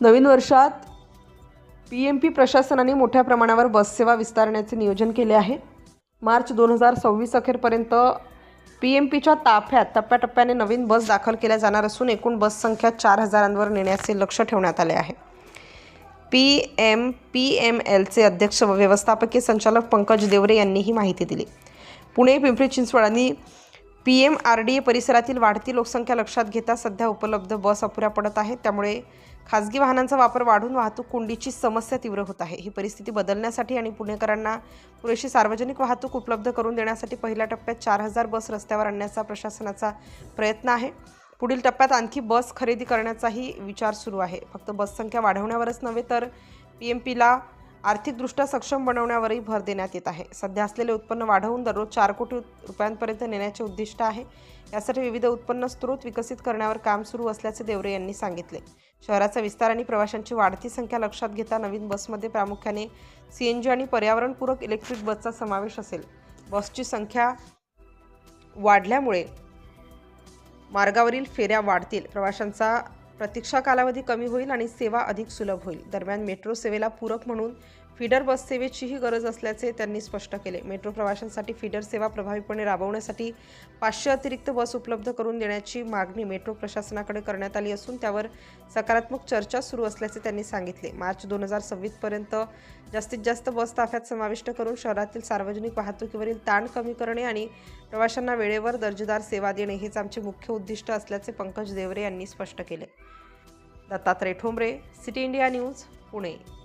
नवीन वर्षात P M P प्रशासनाने मोठ्या प्रमाणावर बससेवा विस्तारण्याचे नियोजन केले आहे. मार्च दोन हजार सव्वीस अखेरपर्यंत पी एम पीच्या ताफ्यात टप्प्याटप्प्याने नवीन बस दाखल केल्या जाणार असून एकूण बस संख्या चार हजारांवर नेण्याचे लक्ष ठेवण्यात आले आहे. पी एम पी एम एलचे अध्यक्ष व व्यवस्थापकीय संचालक पंकज देवरे यांनी ही माहिती दिली. पुणे पिंपरी चिंचवड आणि P M R D A परिसरातील वाढती लोकसंख्या लक्षात घेता सध्या उपलब्ध बस अपुऱ्या पडत आहेत. त्यामुळे खाजगी वाहनांचा वापर वाढून वाहतूक कोंडीची समस्या तीव्र होत आहे. ही परिस्थिती बदलण्यासाठी आणि पुणेकरांना पुरेशी सार्वजनिक वाहतूक उपलब्ध करून देण्यासाठी पहिल्या टप्प्यात चार हजार बस रस्त्यावर आणण्याचा प्रशासनाचा प्रयत्न आहे. पुढील टप्प्यात आणखी बस खरेदी करण्याचाही विचार सुरू आहे. फक्त बस संख्या वाढवण्यावरच नव्हे तर पी एम पीला आर्थिकदृष्ट्या सक्षम बनवण्यावरही भर देण्यात येत आहे. सध्या असलेले उत्पन्न वाढवून दररोज चार कोटी रुपयांपर्यंत नेण्याचे उद्दिष्ट आहे. यासाठी विविध उत्पन्न स्रोत विकसित करण्यावर काम सुरू असल्याचे देवरे यांनी सांगितले. शहराचा विस्तार आणि प्रवाशांची वाढती संख्या लक्षात घेता नवीन बसमध्ये प्रामुख्याने सी एन जी आणि पर्यावरणपूरक इलेक्ट्रिक बसचा समावेश असेल. बसची संख्या वाढल्यामुळे मार्गावरील फेऱ्या वाढतील. प्रवाशांचा प्रतीक्षा कालावधी कमी होईल आणि सेवा अधिक सुलभ होईल. दरम्यान मेट्रो सेवेला पूरक म्हणून फीडर बस सेवेचीही गरज असल्याचे त्यांनी स्पष्ट केले. मेट्रो प्रवाशांसाठी फीडर सेवा प्रभावीपणे राबवण्यासाठी पाचशे अतिरिक्त बस उपलब्ध करून देण्याची मागणी मेट्रो प्रशासनाकडे करण्यात आली असून त्यावर सकारात्मक चर्चा सुरू असल्याचे त्यांनी सांगितले. मार्च दोन हजार सव्वीसपर्यंत जास्तीत जास्त बस ताफ्यात समाविष्ट करून शहरातील सार्वजनिक वाहतुकीवरील ताण कमी करणे आणि प्रवाशांना वेळेवर दर्जेदार सेवा देणे हेच आमचे मुख्य उद्दिष्ट असल्याचे पंकज देवरे यांनी स्पष्ट केले. Dattatray Thombre City India News Pune.